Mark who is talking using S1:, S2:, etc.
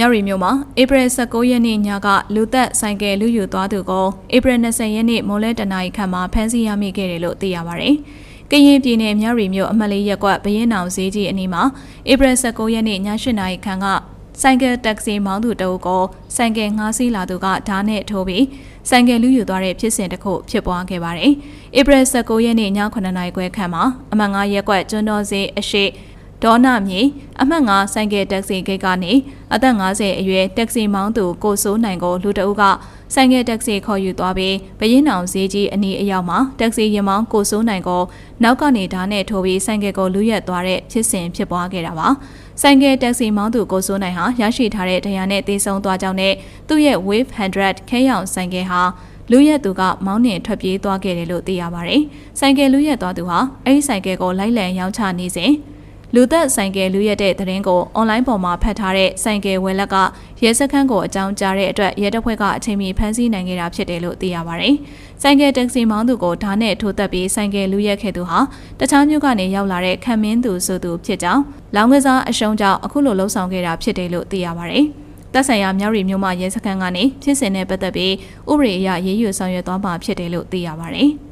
S1: မြရီမြို့မှာဧပြီ19ရက်နေ့ညကလူသက်ဆိုင်ကယ်လူယူသွားသူကိုဧပြီ20ရက်နေ့မိုးလဲတနာရီခန့်မှာဖမ်းဆီးရမိခဲ့တယ်လို့သိရပါဗျ။ကရင်ပြည်နယ်မြရီမြို့အမှတ်လေးရပ်ကွက်ဘရင်နောင်ဈေးကြီးအနီးမှာဧပြီ19ရက်နေ့ည8နာရီခန့်ကဆိုင်ကယ်တက္ကစီမောင်းသူတအုပ်ကိုဆိုင်ကယ်ငှားစီးလာသူကဓာတ်နဲ့ထိုးပြီးဆိုင်ကယ်လူယူသွားတဲ့ဖြစ်စဉ်တစ်ခုဖြစ်ပွားခဲ့ပါတယ်။ဧပြီ19ရက်နေ့ည9နာရီခွဲခန့်မှာအမှတ်9ရပ်ကွက်ကျွန်းတော်စေးအရှိ ဒေါနာမြေအမှတ်9ဆိုင်ကယ်တက္ကစီဂိတ်ကနေအသက်50အရွယ်တက္ကစီမောင်းသူကိုစိုးနိုင်ကိုလူတအုပ်ကဆိုင်ကယ်တက္ကစီခေါ်ယူသွားပြီးဘရင်နောင်ဈေးကြီးအနီးအရောက်မှာတက္ကစီရင်မောင်းကိုစိုးနိုင်ကိုနောက်ကနေဓာတ်နဲ့ထိုးပြီးဆိုင်ကယ်ကိုလူရက်သွားတဲ့ဖြစ်စဉ်ဖြစ်ပွားခဲ့တာပါဆိုင်ကယ်တက္ကစီမောင်းသူကိုစိုးနိုင်ဟာရရှိထားတဲ့တရားနဲ့တေးဆုံးသွားကြောင်းနဲ့သူ့ရဲ့ Wave 100ခဲရောင်ဆိုင်ကယ်ဟာလူရက်သူကမောင်းနှင်ထွက်ပြေးသွားခဲ့တယ်လို့သိရပါတယ်။ဆိုင်ကယ်လူရက်သွားသူဟာအဲဒီဆိုင်ကယ်ကိုလိုက်လံရောင်းချနေစဉ် လူသက်ဆိုင်ကယ်လူရက်တဲ့သတင်းကိုအွန်လိုင်းပေါ်မှာဖတ်ထားတဲ့ဆိုင်ကယ်ဝယ်လက်ကရဲစခန်းကိုအကြောင်းကြားတဲ့အတွက်ရဲတပ်ဖွဲ့ကအချိန်မီဖမ်းဆီးနိုင်ခဲ့တာဖြစ်တယ်လို့သိရပါတယ်။ဆိုင်ကယ်တက္ကစီမောင်းသူကိုဓာတ်နဲ့ထိုးသက်ပြီးဆိုင်ကယ်လူရက်ခဲ့သူဟာတခြားမြို့ကနေရောက်လာတဲ့ခံမင်းသူဆိုသူဖြစ်ကြောင်းလောင်ကစားအရှုံးကြောင့်အခုလိုလှုံ့ဆော်ခဲ့တာဖြစ်တယ်လို့သိရပါတယ်။တပ်ဆိုင်ရာမြောက်ရီမြို့မှရဲစခန်းကနေဖြစ်စဉ်နဲ့ပတ်သက်ပြီးဥပဒေအရရေးယူဆောင်ရွက်သွားမှာဖြစ်တယ်လို့သိရပါတယ်။